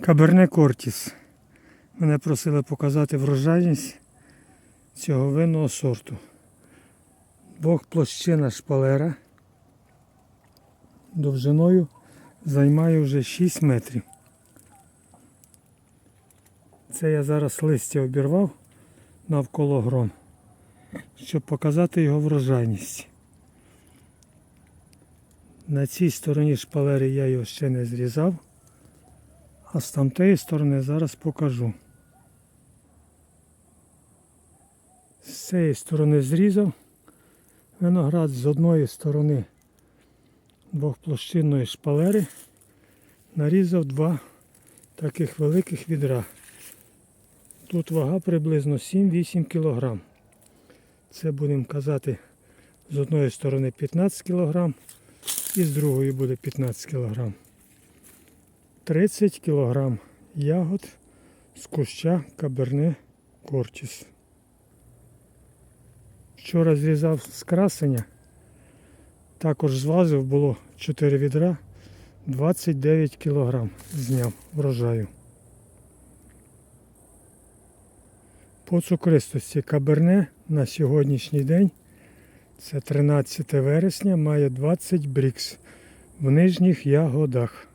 Каберне Кортіс. Мене просили показати врожайність цього винного сорту. Двохплощина шпалера довжиною займає вже 6 метрів. Це я зараз листя обірвав навколо грон, щоб показати його врожайність. На цій стороні шпалери я його ще не зрізав, а з тамтої сторони зараз покажу. З цієї сторони зрізав виноград з одної сторони двохплощинної шпалери нарізав два таких великих відра. Тут вага приблизно 7-8 кг. Це будемо казати з одної сторони 15 кг і з другої буде 15 кг. 30 кг ягод з куща Каберне Кортіс. Вчора зрізав з красення, також звазив було 4 відра, 29 кг зняв врожаю. По цукристості каберне на сьогоднішній день, це 13 вересня, має 20 брікс в нижніх ягодах.